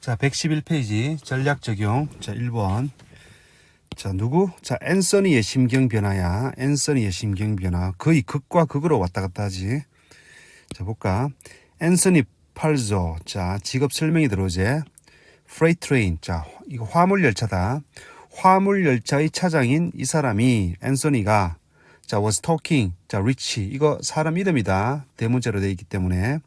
자, 111페이지 전략 적용. 자, 1번. 자, 누구? 자, 앤서니의 심경 변화야. 앤서니의 심경 변화. 거의 극과 극으로 왔다 갔다 하지. 자, 볼까? 앤서니 팔조. 자, 직업 설명이 들어오지. 프레이트 트레인. 자, 이거 화물 열차다. 화물 열차의 차장인 이 사람이 앤서니가 자, was talking. 자, 리치. 이거 사람 이름이다. 대문자로 되어 있기 때문에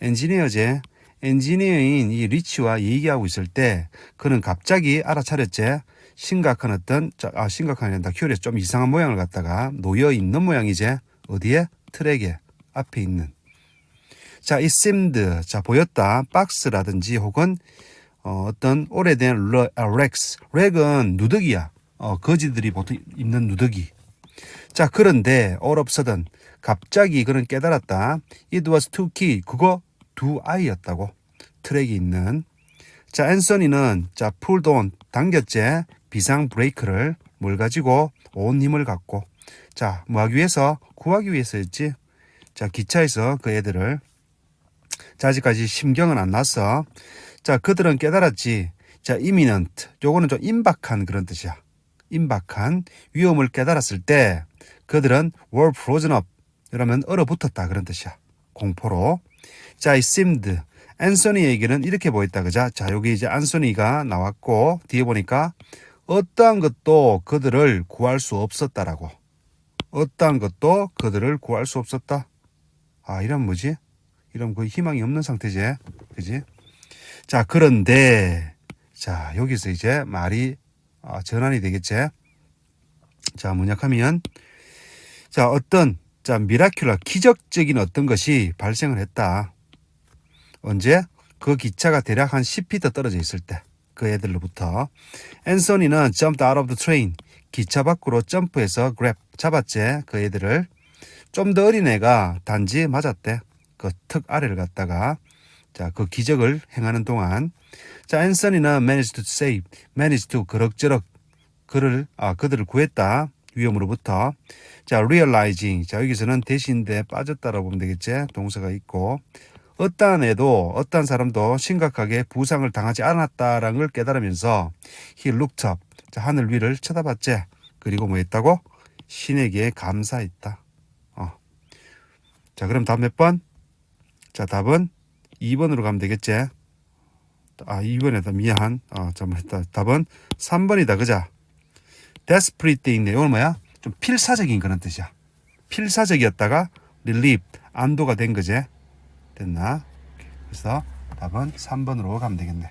엔지니어제 엔지니어인 이 리치와 얘기하고 있을 때 그는 갑자기 알아차렸지. 심각한 어떤 자, 아 심각한 아니다. 큐리에서 좀 이상한 모양을 갖다가 놓여 있는 모양이지. 어디에? 트랙에 앞에 있는. 자, it seemed 자 보였다. 박스라든지 혹은 어, 어떤 오래된 러, 아, 렉스. 렉은 누더기야. 어, 거지들이 보통 입는 누더기. 자, 그런데 all of a sudden 갑자기 그는 깨달았다. It was two key. 그거 두 아이였다고. 트랙이 있는. 자, 앤서니는 자, on 당겼지. 비상 브레이크를 뭘 가지고 온 힘을 갖고 자, 뭐 하기 위해서 구하기 위해서였지. 자, 기차에서 그 애들을 자, 아직까지 심경은 안 났어. 자, 그들은 깨달았지. 자, imminent. 요거는 좀 임박한 그런 뜻이야. 임박한 위험을 깨달았을 때 그들은 frozen up. 이러면 얼어붙었다 그런 뜻이야. 공포로. 자, it seemed. 앤소니에게는 이렇게 보였다. 그자? 자, 여기 이제 안소니가 나왔고 뒤에 보니까 어떠한 것도 그들을 구할 수 없었다라고. 어떠한 것도 그들을 구할 수 없었다. 아, 이런 뭐지? 이런 거의 희망이 없는 상태지. 그지? 자, 그런데, 자, 여기서 이제 말이 아, 전환이 되겠지. 자, 문약하면, 자, 어떤, 자, 미라큘라, 기적적인 어떤 것이 발생을 했다. 언제? 그 기차가 대략 한 10피트 떨어져 있을 때. 그 애들로부터. 앤소니는 jumped out of the train. 기차 밖으로 점프해서 grab, 잡았지. 그 애들을. 좀 더 어린 애가 단지 맞았대. 그 턱 아래를 갖다가. 자, 그 기적을 행하는 동안. 자, 앤서니는 managed to save, managed to 그럭저럭 그를 아 그들을 구했다 위험으로부터. 자, realizing. 자, 여기서는 대신데 빠졌다라고 보면 되겠지. 동사가 있고. 어떠한 애도 어떠한 사람도 심각하게 부상을 당하지 않았다라는 걸 깨달으면서 he looked up. 자, 하늘 위를 쳐다봤지. 그리고 뭐 했다고? 신에게 감사했다. 어. 자, 그럼 다음 몇 번? 자, 답은 2번으로 가면 되겠지. 아, 2번이다. 미안. 어, 잘못했다. 답은 3번이다. 그자? Desperate 있네. 이건 뭐야? 좀 필사적인 그런 뜻이야. 필사적이었다가 relief, 안도가 된 거지. 됐나? 그래서 답은 3번으로 가면 되겠네.